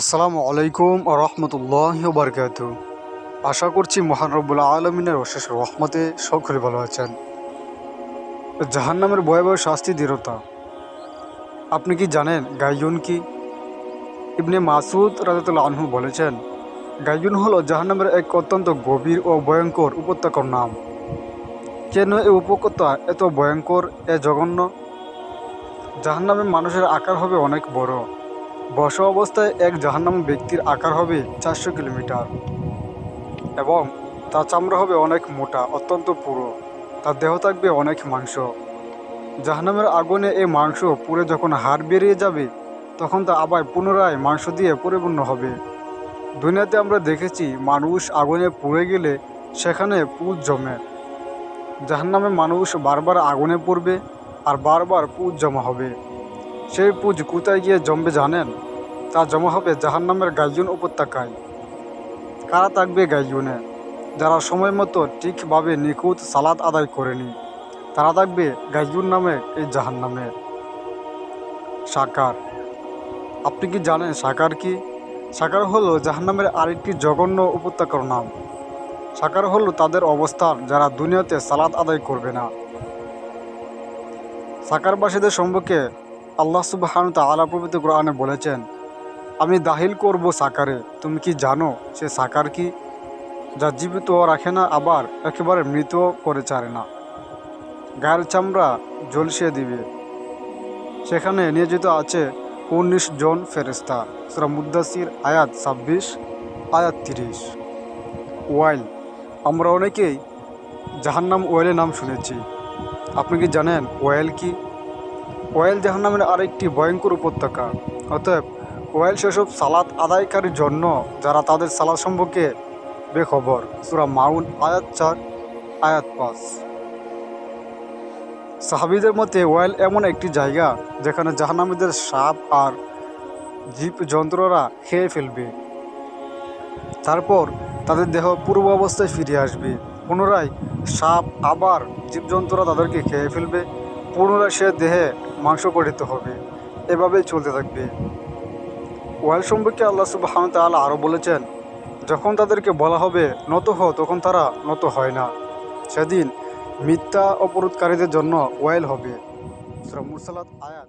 আসসালামু আলাইকুম রহমতুল্লাহ বারকাত আশা করছি মহান রব্বুল আলমিনের অশেষ রহমতে সকলে ভালো আছেন। জাহান্নামের ভয়াবহ শাস্তি দৃঢ়তা। আপনি কি জানেন গাইয়ুন কি? ইবনে মাসুদ রাজাতুল্লাহ আনহু বলেছেন, গাইয়ুন হলো জাহান্নামের এক অত্যন্ত গভীর ও ভয়ঙ্কর উপত্যকার নাম। কেন এই উপত্যকা এত ভয়ঙ্কর, এ জঘন্য? জাহান্নামে মানুষের আকার হবে অনেক বড়। বসা অবস্থায় এক জাহান্নাম ব্যক্তির আকার হবে চারশো কিলোমিটার এবং তার চামড়া হবে অনেক মোটা, অত্যন্ত পুরো। তার দেহ থাকবে অনেক মাংস। জাহান্নামের আগুনে এই মাংস পুড়ে যখন হাড় বেরিয়ে যাবে, তখন তা আবার পুনরায় মাংস দিয়ে পরিপূর্ণ হবে। দুনিয়াতে আমরা দেখেছি, মানুষ আগুনে পুড়ে গেলে সেখানে পুজ জমে। জাহান্নামে মানুষ বারবার আগুনে পড়বে আর বারবার পুজ জমা হবে। সেই পুজ কোথায় গিয়ে জমবে জানেন? তা জমা হবে জাহান্নামের গাইজুন উপত্যকায়। কারা থাকবে গাইজুনে যারা সময় মতো ঠিকভাবে নিখুঁত সালাদ আদায় করেনি, তারা থাকবে গাইজুন নামে এই জাহান্নামে। সাকার। আপনি কি জানেন সাকার কি? সাকার হলো জাহান্নামের আরেকটি জঘন্য উপত্যকার নাম। সাকার হলো তাদের অবস্থান যারা দুনিয়াতে সালাদ আদায় করবে না। সাকারবাসীদের সম্পর্কে আল্লাহ সুবাহান তালা প্রভৃতি কোরআনে বলেছেন, আমি দাহিল করব সাকারে। তুমি কি জানো সে সাকার কি? যা জীবিত রাখে না, আবার একেবারে মৃত করে ছাড়ে না। গায়ের চামড়া ঝলসিয়ে দিবে। সেখানে নিয়োজিত আছে উনিশ জন ফেরেস্তা সুরা মুদাসির আয়াত ছাব্বিশ, আয়াত তিরিশ। ওয়াইল, আমরা অনেকেই জাহান্নাম ওয়েলের নাম শুনেছি। আপনি কি জানেন ওয়েল কি? ওয়েল জাহান্নামের আরেকটি ভয়ঙ্কর উপত্যকা। অতএব ওয়েল সেসব সালাত আদায়কারীর জন্য যারা তাদের সালাদ সম্পর্কে বেখবর। সুরা মাউন, আয়াত চার, আয়াত পাঁচ। সাহাবিদের মতে ওয়েল এমন একটি জায়গা যেখানে জাহান্নামীদের সাপ আর জীব যন্ত্ররা খেয়ে ফেলবে। তারপর তাদের দেহ পূর্ব অবস্থায় ফিরে আসবে। পুনরায় সাপ, আবার জীবজন্তুরা তাদেরকে খেয়ে ফেলবে। পুনরায় সে দেহে মাংস গঠিত হবে। এভাবেই চলতে থাকবে। ওয়াল সম্পর্কে আল্লাহ সুবাহান আল্লাহ আরও বলেছেন, যখন তাদেরকে বলা হবে, নত হ তখন তারা নত হয় না। সেদিন মিথ্যা অপরাধকারীদের জন্য ওয়াইল হবে। মুরসালাত আয়াত